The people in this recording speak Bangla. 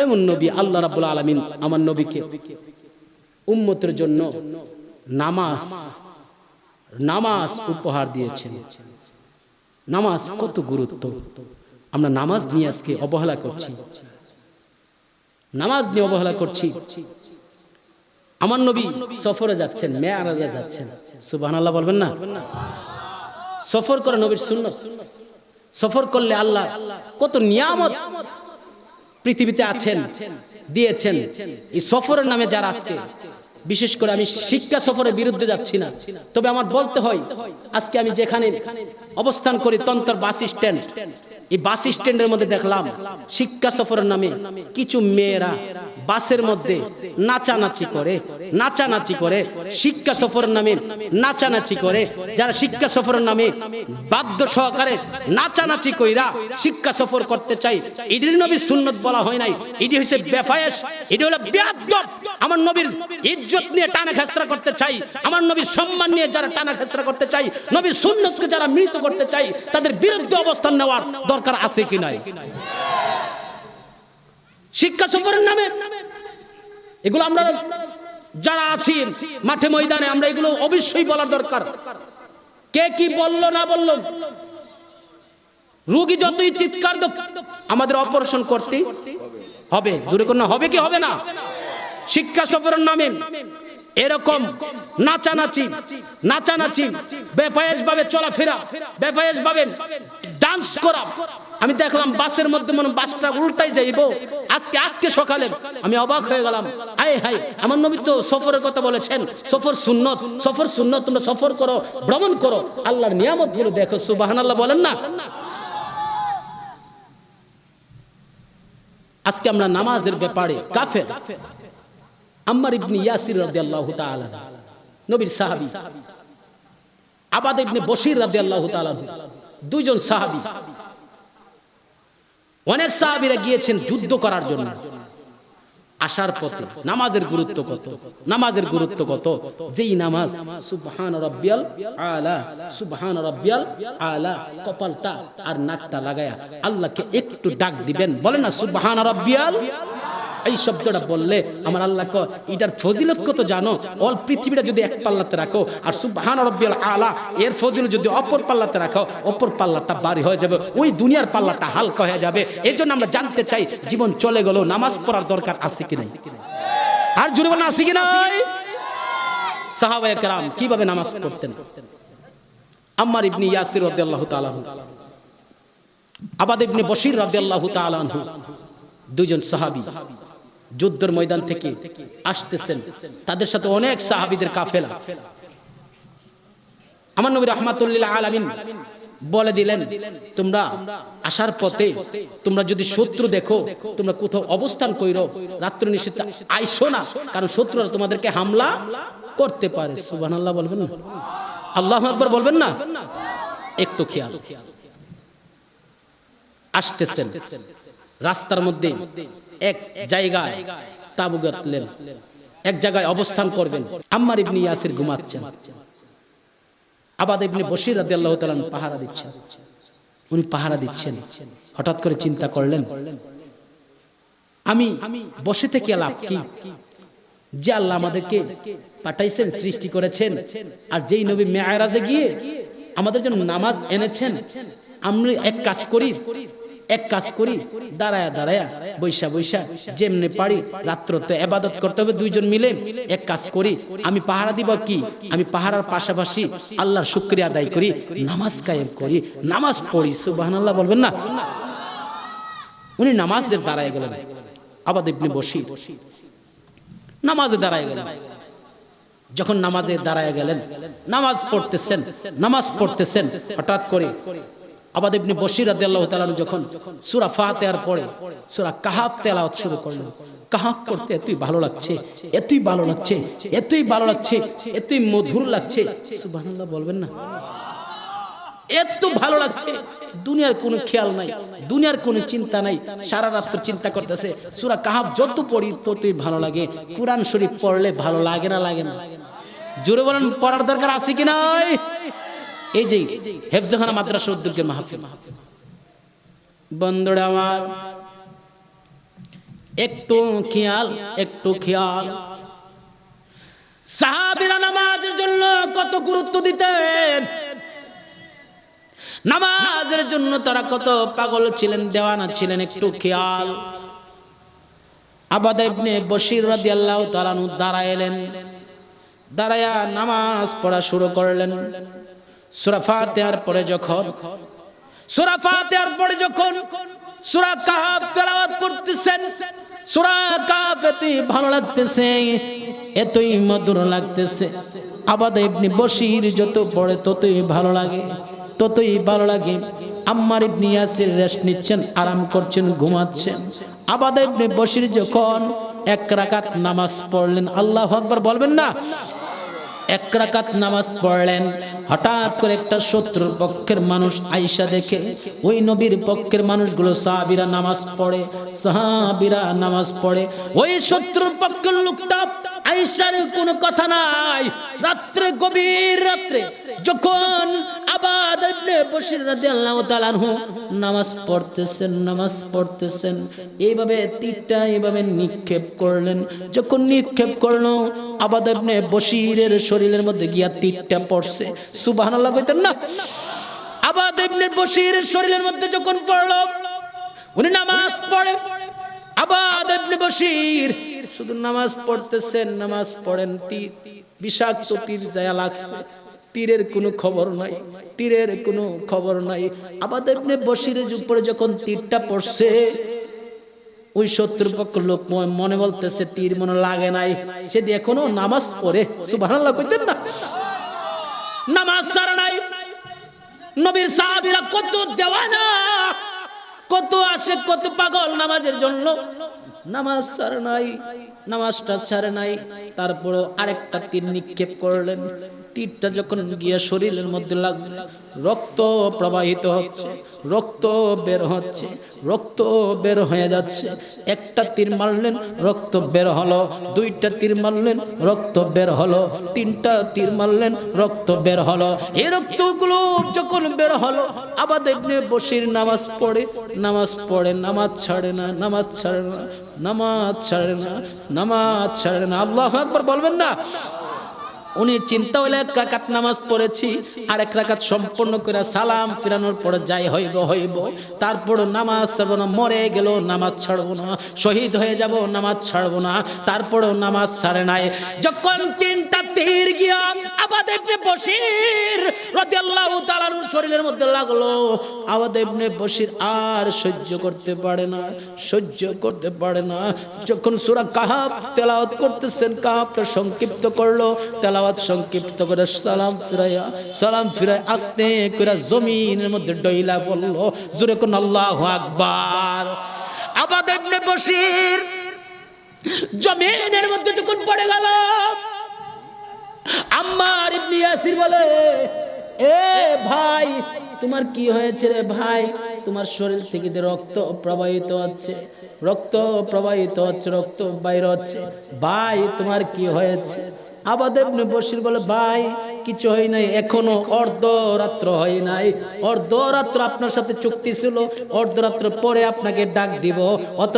কেমন নবী? আল্লাহ রাব্বুল আলামিন আমার নবীকে। উম্মতের জন্য নামাজ নামাজ উপহার দিয়েছেন। নামাজ কত গুরুত্ব? আমরা নামাজ নিয়ে আজকে অবহেলা করছি। নামাজ নিয়ে অবহেলা করছি। আমার নবী সফরে যাচ্ছেন, মেয়ারাজে যাচ্ছেন। সুবহানাল্লাহ বলবেন না? সফর করে নবীর সুন্নত। সফর করলে আল্লাহ কত নিয়ামত পৃথিবীতে আছেন, দিয়েছেন এই সফরের নামে যারা আজকে, বিশেষ করে আমি শিক্ষা সফরের বিরুদ্ধে যাচ্ছি না। তবে আমার বলতে হয়, আজকে আমি যেখানে অবস্থান করি তন্ত্র বাস স্ট্যান্ড। এই বাস স্ট্যান্ডের মধ্যে দেখলাম শিক্ষা সফরের নামে কিছু মেয়েরা বাসের মধ্যে নাচানাচি করে নাচানাচি করে, শিক্ষা সফরের নামে নাচানাচি করে, যারা শিক্ষা সফরের নামে বাধ্য সহকারে নাচানাচি কইরা শিক্ষা সফর করতে চাই ইডির নবীর সুন্নত বলা হয় নাই, ইডি হইছে বেফায়েস, ইডি হলো বেয়াদব। আমার নবীর ইজ্জত নিয়ে টানা খেসরা করতে চাই আমার নবীর সম্মান নিয়ে যারা টানা খেসরা করতে চাই নবীর সুন্নতকে যারা মৃত করতে চাই তাদের বিরুদ্ধে অবস্থান নেওয়ার দরকার আছে কি নাই? শিক্ষা সফরের নামে এগুলো আমরা যারা আছি, মাঠে ময়দানে আমরা এগুলো অবশ্যই বলার দরকার। কে কি বলল, না বলল? রোগী যতই চিৎকার আমাদের অপারেশন করতে হবে। জোরে কোনো হবে কি হবে না? শিক্ষা সফরের নামে এরকম নাচানাচি নাচানাচি বেফায়েস ভাবে চলাফেরা বেফায়েস ভাবে ডান্স করা আমি দেখলাম বাসের মধ্যে মনে বাসটা উল্টাই যাইব। আজকে আজকে সকালে আমি অবাক হয়ে গেলাম। আয় হাই আমার নবী তো সফরের কথা বলেছেন, সফর সুন্নত সফর সুন্নত, তোমরা সফর করো, ভ্রমণ করো, আল্লাহর নিয়ামতগুলো দেখো, সুবাহানাল্লাহ বলেন না? আজকে আমরা নামাজের ব্যাপারে কাফের। আম্মার ইবনে ইয়াসির রাদিয়াল্লাহু তাআলা, নবীর সাহাবী। আবাদ ইবনে বশির রাদিয়াল্লাহু তাআলা। দুইজন সাহাবী। অনেক সাহাবীরা গিয়েছেন যুদ্ধ করার জন্য। আসার পথে নামাজের গুরুত্ব কত? নামাজের গুরুত্ব কত? যেই নামাজ, সুবহান রাব্বিয়াল আলা, সুবহান রাব্বিয়াল আলা, কপালটা আর নাকটা লাগায়া আল্লাহকে একটু ডাক দিবেন। বলে না, সুবহান রাব্বিয়াল এই শব্দটা বললে আমার আল্লাহ ক এটার ফজিলত কত জানো? অল পৃথিবীটা যদি এক পাল্লাতে রাখো, আর সুবহান রাব্বিয়াল আলা, এর ফজিলত যদি অপর পাল্লাতে রাখো, অপর পাল্লাটা বাড়ি হয়ে যাবে, ওই দুনিয়ার পাল্লাটা হালকা হয়ে যাবে। এই জন্য আমরা জানতে চাই, জীবন চলে গেল, নামাজ পড়ার দরকার আছে কি নাই? আর জুড়ে বলেন, আছে কি নাই? সাহাবায়ে কেরাম কীভাবে নামাজ পড়তেন? আম্মার ইবনে ইয়াসির রাদিয়াল্লাহু তাআলা আবাদ ইবনে বশির রাদিয়াল্লাহু তাআলা দুইজন সাহাবী। যুদ্ধের ময়দান থেকে আসতেছেন। তাদের সাথে অনেক সাহাবীদের কাফেলা। আমার নবী রাহমাতুল্লিল আলামিন বলে দিলেন, তোমরা আসার পথে তোমরা যদি শত্রু দেখো, তোমরা কোথাও অবস্থান কইরো, রাত্র নিষিদ্ধ আইসো না, কারণ শত্রুরা তোমাদেরকে হামলা করতে পারে। সুবহানাল্লাহ বলবেন না? আল্লাহু আকবার বলবেন না? একটু খেয়াল। আসতেছেন। রাস্তার মধ্যে এক জায়গায় তাবু গাঁথলেন এক জায়গায় অবস্থান করবেন। আম্মার ইবনি ইয়াসির ঘুমাচ্ছেন। আবাদ ইবনে বশির রাদিয়াল্লাহু তাআলা পাহারা দিচ্ছেন। উনি পাহারা দিচ্ছেন। হঠাৎ করে চিন্তা করলেন, আমি বসে থেকে লাভ কি? যে আল্লাহ আমাদেরকে পাঠাইছেন, সৃষ্টি করেছেন, আর যেই নবী মেয়ারাজে গিয়ে আমাদের জন্য নামাজ এনেছেন আমরা এক কাজ করি এক কাজ করি, দাঁড়ায়া দাঁড়ায়া, বৈশা বৈশা, যেমনি পারি রাত্র তো এবাদত করতে হবে দুইজন মিলে। এক কাজ করি, আমি পাহারা দিব কি? আমি পাহারার পাশাপাশি আল্লাহর শুক্রিয়া আদায় করি, নামাজ কায়েম করি, নামাজ পড়ি, সুবহানাল্লাহ বলবেন না? উনি নামাজের দাঁড়ায় গেলেন। আবাদ ইবনে বসি নামাজে দাঁড়ায় গেলেন। যখন নামাজে দাঁড়ায় গেলেন, নামাজ পড়তেছেন নামাজ পড়তেছেন, হঠাৎ করে আবাদ ইবনে বশির রাদিয়াল্লাহু তাআলা যখন সূরা ফাতিহার পড়ে সূরা কাহাফ তেলাওয়াত শুরু করলেন, কাহাফ পড়তে এতই ভালো লাগছে, এতই ভালো লাগছে, এতই ভালো লাগছে, এতই মধুর লাগছে। সুবহানাল্লাহ বলবেন না? এত ভালো লাগছে। দুনিয়ার কোনো খেয়াল নাই, দুনিয়ার কোনো চিন্তা নাই, সারা রাত্র চিন্তা করতেছে, সূরা কাহাফ যত পড়ি ততই ভালো লাগে। কোরআন শরীফ পড়লে ভালো লাগে না লাগে না। জোরে বলেন, পড়ার দরকার আছে কি নাই? এই যে হেফজখানা মাদ্রাসা উদ্যোগের মাহফিল। বন্ধুরা আমার, একটু খেয়াল একটু খেয়াল। সাহাবিরা নামাজের জন্য কত গুরুত্ব দিতেন? নামাজের জন্য তারা কত পাগল ছিলেন, দেওয়ানা ছিলেন, একটু খেয়াল। আবাদ ইবনে বশির রাদিয়াল্লাহু তাআলা দাঁড়াইলেন। দাঁড়ায়া নামাজ পড়া শুরু করলেন। পরে যখন পরে যখন সূরা করতেছেন, সূরা এতই ভালো লাগতেছে, এতই মধুর লাগতেছে। আবাদ ইবনে যত পড়ে ততই ভালো লাগে, ততই ভালো লাগে। আম্মার ইবনে ইয়াসির রেস্ট নিচ্ছেন, আরাম করছেন, ঘুমাচ্ছেন। আবাদ ইবনি বশির যখন এক রাকাত নামাজ পড়লেন, আল্লাহু আকবার বলবেন না এক রাকাত নামাজ পড়লেন। হঠাৎ করে একটা শত্রুর পক্ষের মানুষ আইসা দেখে, ওই নবীর পক্ষের মানুষগুলো সাহাবিরা নামাজ পড়ে, সাহাবিরা নামাজ পড়ে। ওই শত্রুর পক্ষের লোকটা আইসার কোনো কথা নাই। রাত্রে গভীর রাত্রে যখন আবাদ ইবনে বশির রাদিয়াল্লাহু তাআলা আনহু নামাজ পড়তেছেন নামাজ পড়তেছেন। এইভাবে তীরটা এইভাবে নিক্ষেপ করলেন। যখন নিক্ষেপ করল, আবাদ ইবনে বশিরের শরীরের মধ্যে গিয়া তীরটা পড়ছে। সুবহানাল্লাহ কইতেন, না। আবাদ ইবনে বশিরের শরীরের মধ্যে যখন পড়ল, উনি নামাজ পড়ে। আবাদ ইবনে বশির শুধু নামাজ পড়তেছেন, নামাজ পড়েন তীর বিষাক্ত তীর যায় লাগছে। তীরের কোনো খবর নাই, তীরের কোনো খবর নাই। আবাদ ইবনে বশিরের উপরে যখন তীরটা পড়ছে, ওই শত্রুপক্ষ লোক মনে বলতেছে, তীর মনে লাগে নাই। সে এখনও নামাজ পড়ে। সুবহানাল্লাহ কইতেন না? নামাজ ছাড়া নাই। নবীর সাহাবীরা কত দেওয়ানা, কত আসে কত পাগল নামাজের জন্য। নামাজ ছাড়ে নাই, নামাজটা ছাড়ে নাই। তারপরে আরেকটা তীর নিক্ষেপ করলেন। তীরটা যখন গিয়ে শরীরের মধ্যে লাগবে রক্ত প্রবাহিত হচ্ছে, রক্ত বের হচ্ছে, রক্ত বের হয়ে যাচ্ছে। একটা তীর মারলেন, রক্ত বের হলো। দুইটা তীর মারলেন, রক্ত বের হলো। তিনটা তীর মারলেন, রক্ত বের হলো। এই রক্তগুলো যখন বের হলো আবার ইবনে বসির নামাজ পড়ে নামাজ পড়ে, নামাজ ছাড়ে না, নামাজ ছাড়ে না, নামাজ ছাড়ে না, নামাজ ছাড়ে না। আল্লাহ একবার বলবেন না। উনি চিন্তা হইলে এক রাকাত নামাজ পড়েছি আর এক রাকাত সম্পূর্ণ করে সালাম ফিরানোর পরে যাই হইব হইব। তারপর নামাজ ছাড়বো না, মরে গেল, নামাজ ছাড়বো না, শহীদ হয়ে যাব, নামাজ ছাড়বো না, তারপরেও নামাজ ছাড়ে নাই। যখন তিনটা তীর গিয়া আবাদ ইবনে বশির রাদিয়াল্লাহু তাআলার শরীরের মধ্যে লাগল, আবাদ ইবনে বশির আর সহ্য করতে পারে না, সহ্য করতে পারে না। যখন সূরা কাহাফ তেলাওয়াত করতেছেন, কাহাফটা সংক্ষিপ্ত করল, তেলাওয়াত সংক্ষিপ্ত করে সালাম ফিরাইয়া, সালাম ফিরাই আস্তে করে জমিনের মধ্যে ডইলা বলল, জোরে কোন আল্লাহু আকবার। আবাদ ইবনে বশির জমিনের মধ্যে যখন পড়ে গেল, আম্মার ইবনে ইয়াসির বলে, এ ভাই, তোমার কি হয়েছে রে ভাই? তোমার শরীর থেকে যে রক্ত প্রবাহিত হচ্ছে, রক্ত প্রবাহিত হচ্ছে, রক্ত বাইর হচ্ছে। ভাই, তোমার কি হয়েছে? আবাদ আপনি বসির বলে, ভাই, কিছু হয় নাই, এখনও অর্ধরাত্র হয় নাই। অর্ধরাত্র আপনার সাথে চুক্তি ছিল, অর্ধরাত্র পরে আপনাকে ডাক দিব। অত